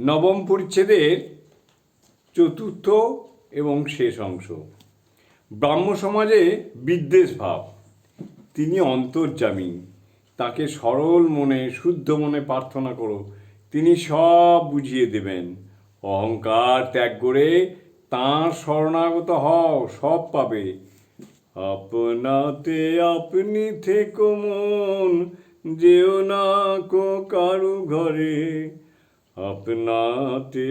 নবম পরিচ্ছেদের চতুর্থ এবং শেষ অংশ। ব্রাহ্ম সমাজে বিদ্বেষ ভাব। তিনি অন্তর্যামী তাকে সরল মনে, শুদ্ধ মনে প্রার্থনা করো। তিনি সব বুঝিয়ে দেবেন। অহংকার ত্যাগ করে তাঁর শরণাগত হও, সব পাবে। আপনাতে আপনি থেকো মন, যেও না কো কারু ঘরে। আপনাতে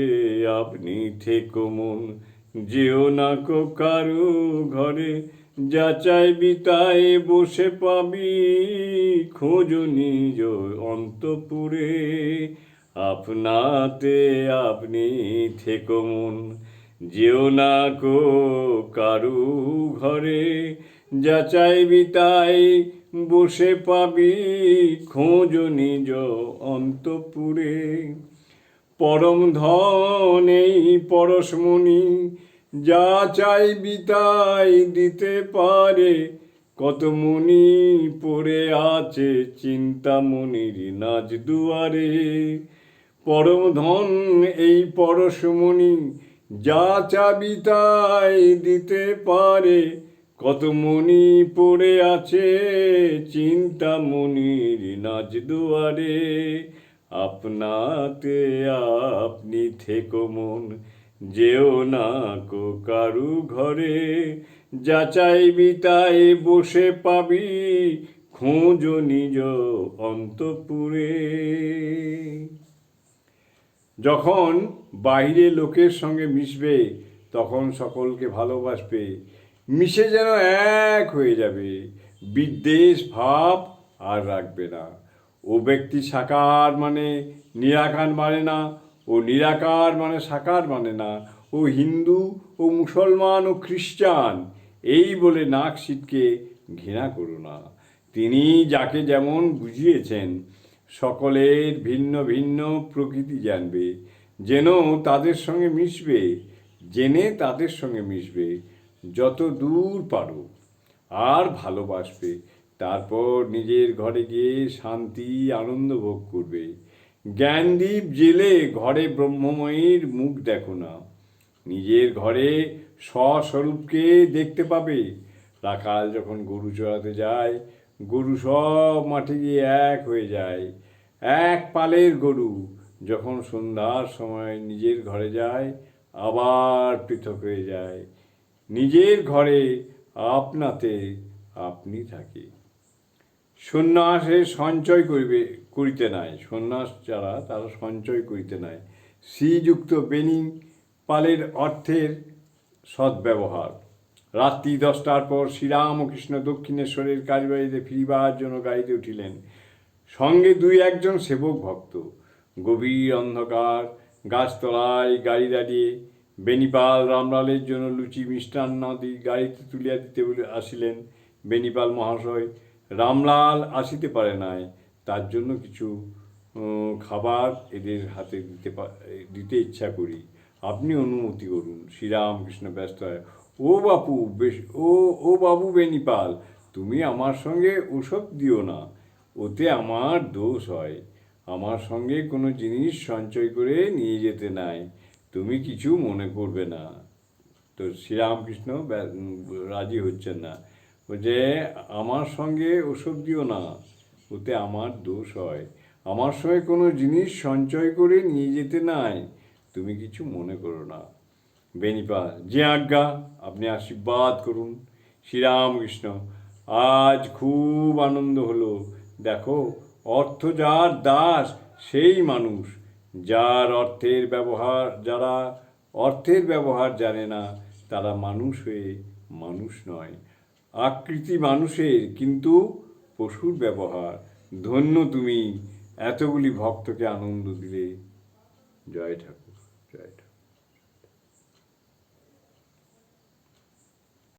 আপনি থেকো মন। যেও না কো কারু ঘরে, যা চাইবি তাই বসে পাবি। খোঁজ নিজ অন্তপুরে। আপনাতে আপনি থেকো মন। যেও না কো কারু ঘরে, যা চাইবি তাই বসে পাবি। খোঁজ নিজ অন্তপুরে। পরম ধন এই পরশমণি যা চাইবি তাই দিতে পারে। কত মুনি পড়ে আছে চিন্তামণির নাচ দুয়ারে। পরম ধন এই পরশমণি যা চাবি তাই দিতে পারে। কত মণি পড়ে আছে চিন্তামণির নাচ দুয়ারে। আপনাতে আপনি থেকো মন, যেও না কো কারু ঘরে। যা চাইবি তাই বসে পাবি, খোঁজ নিজ অন্তপুরে। যখন বাইরে লোকের সঙ্গে মিশবে, তখন সকলকে ভালোবাসবে। মিশে যেন এক হয়ে যাবে, বিদ্বেষ ভাব আর রাখবে না। ও ব্যক্তি সাকার মানে নিরাকার মানে না, ও নিরাকার মানে সাকার মানে না, ও হিন্দু, ও মুসলমান, ও খ্রিস্টান, এই বলে নাক সিটকে ঘৃণা করো না। তিনি যাকে যেমন বুঝিয়েছেন, সকলের ভিন্ন ভিন্ন প্রকৃতি জানবে, যেন তাদের সঙ্গে মিশবে, জেনে তাদের সঙ্গে মিশবে, যত দূর পারো, আর ভালোবাসবে। তারপর নিজের ঘরে গিয়ে শান্তি, আনন্দ ভোগ করবে। জ্ঞানদীপ জেলে ঘরে ব্রহ্মময়ীর মুখ দেখো না। নিজের ঘরে স্বস্বরূপকে দেখতে পাবে। রাখাল যখন গরু চড়াতে যায়, গরু সব মাঠে গিয়ে এক হয়ে যায়। এক পালের গরু যখন সন্ধ্যার সময় নিজের ঘরে যায়, আবার পৃথক হয়ে যায়। নিজের ঘরে আপনাতে আপনি থাকি। সন্ন্যাসে সঞ্চয় করিবে, করিতে নাই। সন্ন্যাস যারা, তারা সঞ্চয় করিতে নাই। শ্রীযুক্ত বেনি পালের অর্থের সদ্ব্যবহার। রাত্রি দশটার পর শ্রীরামকৃষ্ণ দক্ষিণেশ্বরের কাজবাড়িতে ফিরিবার জন্য গাড়িতে উঠিলেন। সঙ্গে দুই একজন সেবক ভক্ত। গভীর অন্ধকার, গাছতলায় গাড়ি দাঁড়িয়ে বেনিপাল রামলালের জন্য লুচি মিষ্টান্ন মিষ্টান্নাদি গাড়িতে তুলিয়া দিতে বলে আসিলেন বেনিপাল মহাশয়। রামলাল আসিতে পারে নাই, তার জন্য কিছু খাবার এদের হাতে দিতে দিতে ইচ্ছা করি। আপনি অনুমতি করুন। শ্রীরামকৃষ্ণ ব্যস্ত হয়। ও বাপু, বেশ, ও ও বাবু বেনিপাল, তুমি আমার সঙ্গে ওসব দিও না। ওতে আমার দোষ হয়। আমার সঙ্গে কোনো জিনিস সঞ্চয় করে নিয়ে যেতে নাই। তুমি কিছু মনে করবে না। তো শ্রীরামকৃষ্ণ রাজি হচ্ছেন না। যে আমার সঙ্গে ওসব দিও না, ওতে আমার দোষ হয়। আমার সঙ্গে কোনো জিনিস সঞ্চয় করে নিয়ে যেতে নাই, তুমি কিছু মনে করো না। বেনিপা, যে আজ্ঞা, আপনি আশীর্বাদ করুন। শ্রীরামকৃষ্ণ, আজ খুব আনন্দ হলো। দেখো, অর্থ যার দাস, সেই মানুষ। যার অর্থের ব্যবহার, যারা অর্থের ব্যবহার জানে না, তারা মানুষ হয়ে মানুষ নয়। আকৃতি মানুষের, কিন্তু পশুর ব্যবহার। ধন্য তুমি, এতগুলি ভক্তকে আনন্দ দিলে। জয় ঠাকুর জয় ঠাকুর।